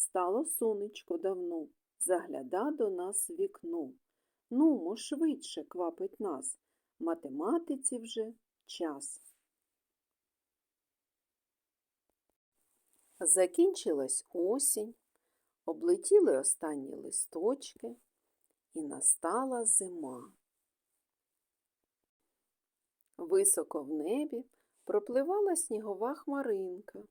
Стало сонечко давно, загляда до нас вікно. Нумо швидше квапить нас, математиці вже час. Закінчилась осінь, облетіли останні листочки, і настала зима. Високо в небі пропливала снігова хмаринка.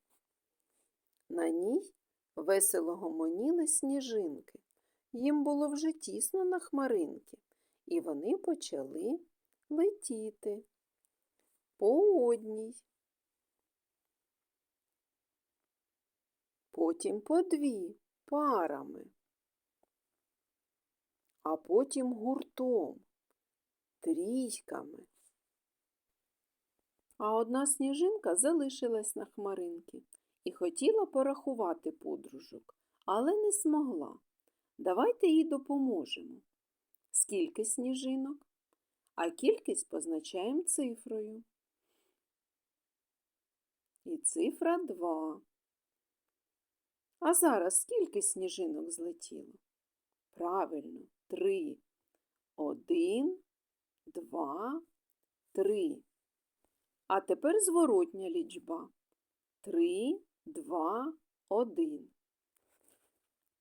На ній весело гомоніли сніжинки. Їм було вже тісно на хмаринки, і вони почали летіти по одній. Потім по дві парами, а потім гуртом, трійками. А одна сніжинка залишилась на хмаринки і хотіла порахувати подружок, але не змогла. Давайте їй допоможемо. Скільки сніжинок? А кількість позначаємо цифрою. І цифра 2. А зараз скільки сніжинок злетіло? Правильно, 3. 1, 2, 3. А тепер зворотня лічба. 3, 2, 1.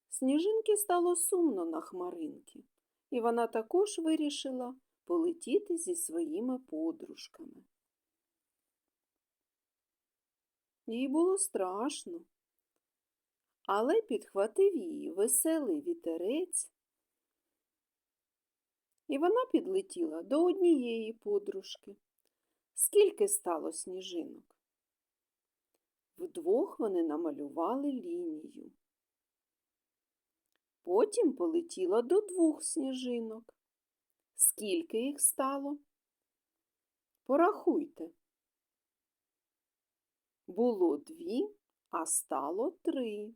Сніжинки стало сумно на хмаринки, і вона також вирішила полетіти зі своїми подружками. Їй було страшно, але підхватив її веселий вітерець, і вона підлетіла до однієї подружки. Скільки стало сніжинок? Вдвох вони намалювали лінію. Потім полетіла до двох сніжинок. Скільки їх стало? Порахуйте. Було дві, а стало три.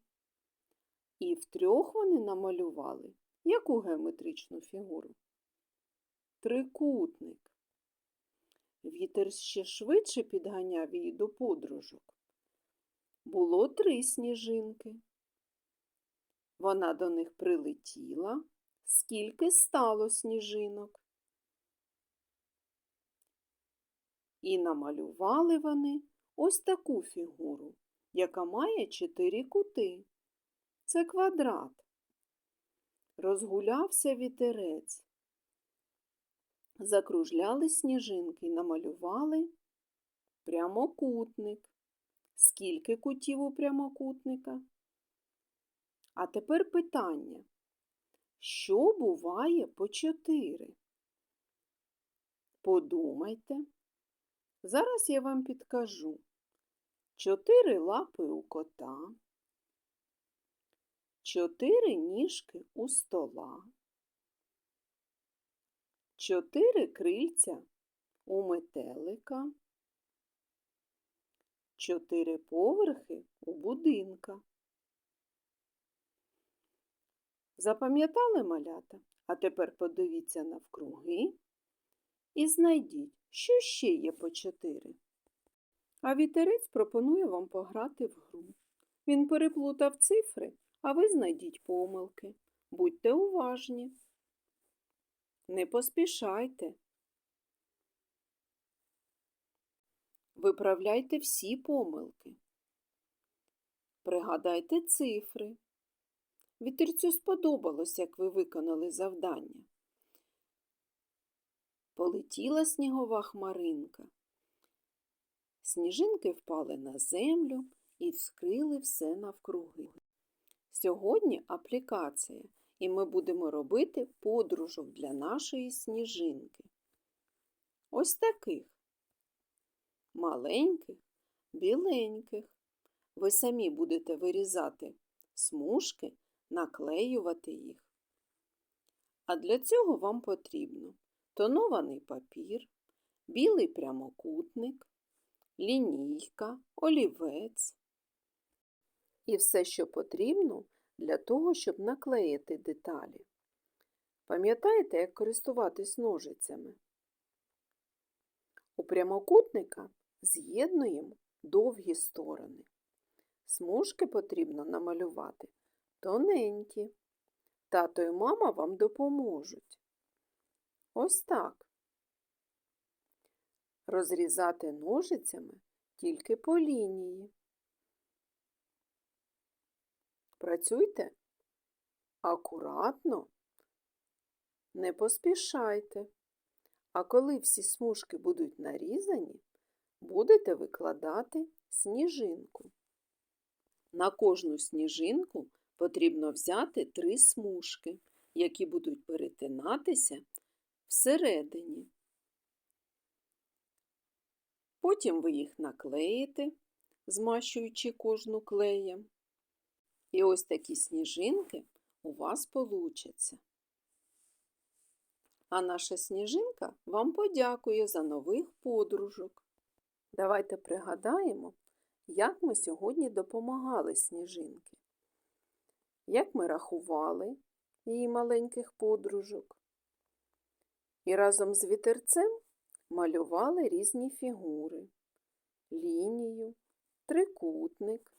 І втрьох вони намалювали яку геометричну фігуру? Трикутник. Вітер ще швидше підганяв її до подружок. Було три сніжинки. Вона до них прилетіла. Скільки стало сніжинок? І намалювали вони ось таку фігуру, яка має чотири кути. Це квадрат. Розгулявся вітерець. Закружляли сніжинки і намалювали прямокутник. Скільки кутів у прямокутника? А тепер питання. Що буває по чотири? Подумайте. Зараз я вам підкажу. Чотири лапи у кота, чотири ніжки у стола, чотири крильця у метелика, чотири поверхи у будинка. Запам'ятали малята? А тепер подивіться навкруги і знайдіть, що ще є по чотири. А вітерець пропонує вам пограти в гру. Він переплутав цифри, а ви знайдіть помилки. Будьте уважні. Не поспішайте. Виправляйте всі помилки. Пригадайте цифри. Вітерцю сподобалось, як ви виконали завдання. Полетіла снігова хмаринка. Сніжинки впали на землю і вскрили все навкруги. Сьогодні аплікація, і ми будемо робити подружок для нашої сніжинки. Ось таких маленьких, біленьких. Ви самі будете вирізати смужки, наклеювати їх. А для цього вам потрібно тонований папір, білий прямокутник, лінійка, олівець і все, що потрібно для того, щоб наклеїти деталі. Пам'ятаєте, як користуватись ножицями? У прямокутника з'єднуємо довгі сторони. Смужки потрібно намалювати тоненькі. Тато і мама вам допоможуть. Ось так. Розрізати ножицями тільки по лінії. Працюйте акуратно, не поспішайте. А коли всі смужки будуть нарізані, будете викладати сніжинку. На кожну сніжинку потрібно взяти три смужки, які будуть перетинатися всередині. Потім ви їх наклеїте, змащуючи кожну клеєм. І ось такі сніжинки у вас получаться. А наша сніжинка вам подякує за нових подружок. Давайте пригадаємо, як ми сьогодні допомагали сніжинки, як ми рахували її маленьких подружок. І разом з вітерцем малювали різні фігури, лінію, трикутник.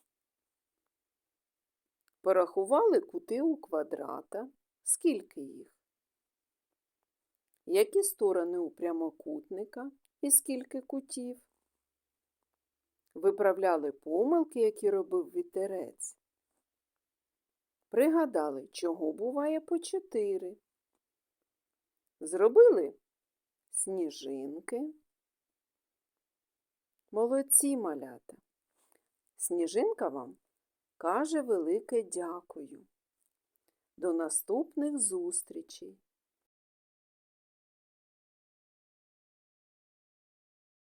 Порахували кути у квадрата. Скільки їх? Які сторони у прямокутника і скільки кутів? Виправляли помилки, які робив вітерець. Пригадали, чого буває по чотири. Зробили сніжинки. Молодці малята. Сніжинка вам каже велике дякую. До наступних зустрічей!